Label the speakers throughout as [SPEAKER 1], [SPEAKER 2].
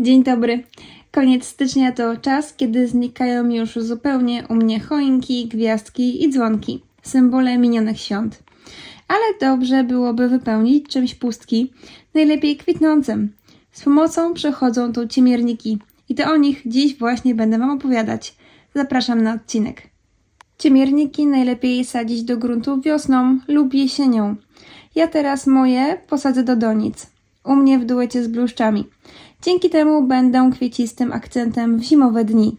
[SPEAKER 1] Dzień dobry. Koniec stycznia to czas, kiedy znikają już zupełnie u mnie choinki, gwiazdki i dzwonki, symbole minionych świąt. Ale dobrze byłoby wypełnić czymś pustki, najlepiej kwitnącym. Z pomocą przychodzą tu ciemierniki i to o nich dziś właśnie będę Wam opowiadać. Zapraszam na odcinek. Ciemierniki najlepiej sadzić do gruntu wiosną lub jesienią. Ja teraz moje posadzę do donic. U mnie w duecie z bluszczami. Dzięki temu będą kwiecistym akcentem w zimowe dni.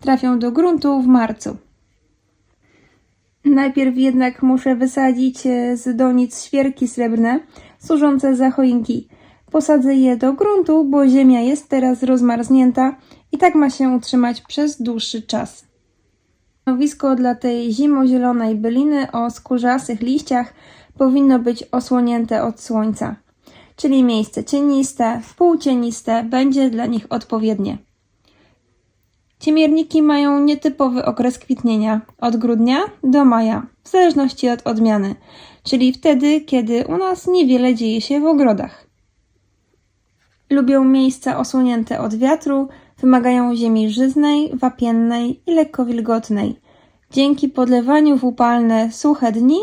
[SPEAKER 1] Trafią do gruntu w marcu. Najpierw jednak muszę wysadzić e, z donic świerki srebrne, służące za choinki. Posadzę je do gruntu, bo ziemia jest teraz rozmarznięta i tak ma się utrzymać przez dłuższy czas. Stanowisko dla tej zimozielonej byliny o skórzastych liściach powinno być osłonięte od słońca, czyli miejsce cieniste, półcieniste będzie dla nich odpowiednie. Ciemierniki mają nietypowy okres kwitnienia od grudnia do maja, w zależności od odmiany, czyli wtedy, kiedy u nas niewiele dzieje się w ogrodach. Lubią miejsca osłonięte od wiatru, wymagają ziemi żyznej, wapiennej i lekko wilgotnej. Dzięki podlewaniu w upalne, suche dni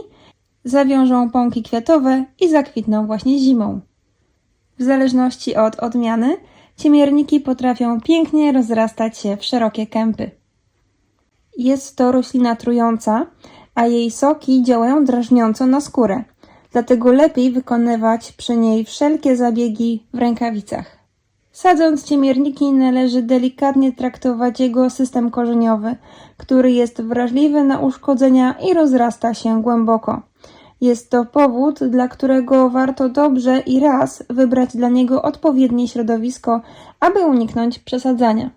[SPEAKER 1] zawiążą pąki kwiatowe i zakwitną właśnie zimą. W zależności od odmiany, ciemierniki potrafią pięknie rozrastać się w szerokie kępy. Jest to roślina trująca, a jej soki działają drażniąco na skórę, dlatego lepiej wykonywać przy niej wszelkie zabiegi w rękawicach. Sadząc ciemierniki należy delikatnie traktować jego system korzeniowy, który jest wrażliwy na uszkodzenia i rozrasta się głęboko. Jest to powód, dla którego warto dobrze i raz wybrać dla niego odpowiednie środowisko, aby uniknąć przesadzania.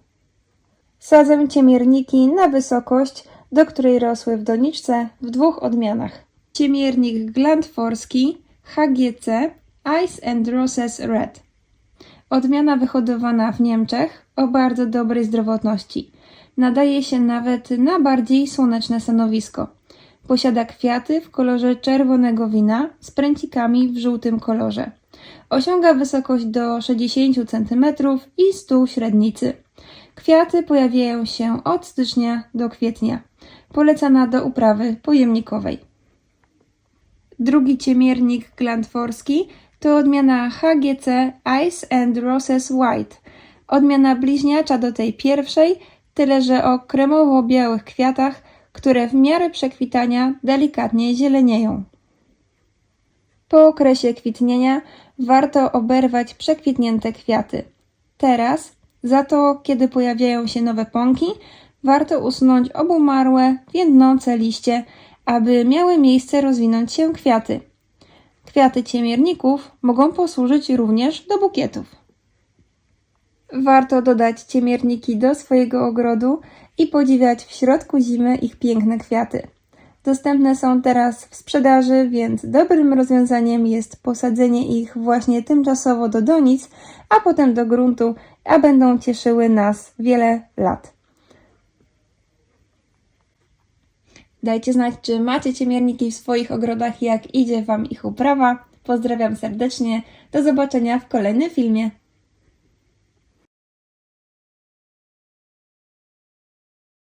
[SPEAKER 1] Sadzę ciemierniki na wysokość, do której rosły w doniczce w dwóch odmianach. Ciemiernik glandforski HGC Ice and Roses Red. Odmiana wyhodowana w Niemczech o bardzo dobrej zdrowotności. Nadaje się nawet na bardziej słoneczne stanowisko. Posiada kwiaty w kolorze czerwonego wina z pręcikami w żółtym kolorze. Osiąga wysokość do 60 cm i stół średnicy. Kwiaty pojawiają się od stycznia do kwietnia. Polecana do uprawy pojemnikowej. Drugi ciemiernik glandforski to odmiana HGC Ice and Roses White. Odmiana bliźniacza do tej pierwszej, tyle że o kremowo-białych kwiatach, które w miarę przekwitania delikatnie zielenieją. Po okresie kwitnienia warto oberwać przekwitnięte kwiaty. Teraz, za to kiedy pojawiają się nowe pąki, warto usunąć obumarłe, więdnące liście, aby miały miejsce rozwinąć się kwiaty. Kwiaty ciemierników mogą posłużyć również do bukietów. Warto dodać ciemierniki do swojego ogrodu i podziwiać w środku zimy ich piękne kwiaty. Dostępne są teraz w sprzedaży, więc dobrym rozwiązaniem jest posadzenie ich właśnie tymczasowo do donic, a potem do gruntu, a będą cieszyły nas wiele lat. Dajcie znać, czy macie ciemierniki w swoich ogrodach, jak idzie Wam ich uprawa. Pozdrawiam serdecznie. Do zobaczenia w kolejnym filmie.